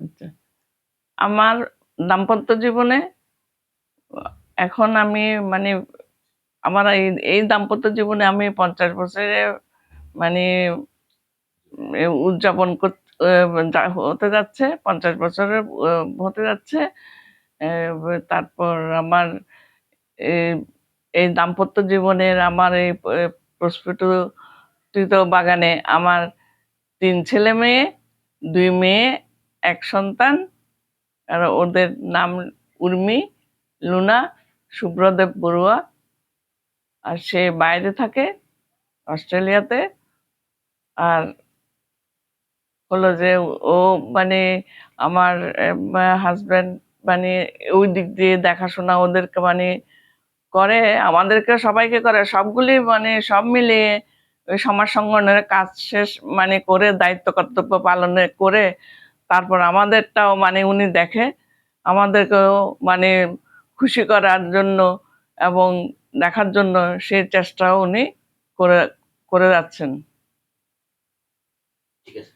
আচ্ছা। আমার দাম্পত্য জীবনে এখন আমি মানে আমার এই দাম্পত্য জীবনে আমি পঞ্চাশ বছরে মানে উদযাপন হতে যাচ্ছে পঞ্চাশ বছরের আহ, হতে যাচ্ছে তারপর আমার এই- দাম্পত্য জীবনের আমার এই প্রস্ফুটিত বাগানে আমার তিন ছেলে মেয়ে দুই মেয়ে এক সন্তান, আর ওদের নাম উর্মি, লুনা, সুব্রদেব বড়ুয়া। আর সে বাইরে থাকে অস্ট্রেলিয়াতে। আর হলো যে ও মানে আমার হাজব্যান্ড মানে ওই দিক দিয়ে দেখাশোনা ওদেরকে মানে করে, আমাদেরকে সবাইকে করে, সবগুলি মানে সব মিলিয়ে ওই সমাজ সংগঠনের কাজ শেষ মানে করে, দায়িত্ব কর্তব্য পালনে করে তারপর আমাদেরটাও মানে উনি দেখে, আমাদেরকেও মানে খুশি করার জন্য এবং দেখার জন্য সেই চেষ্টাও উনি করে করে যাচ্ছেন। ঠিক আছে।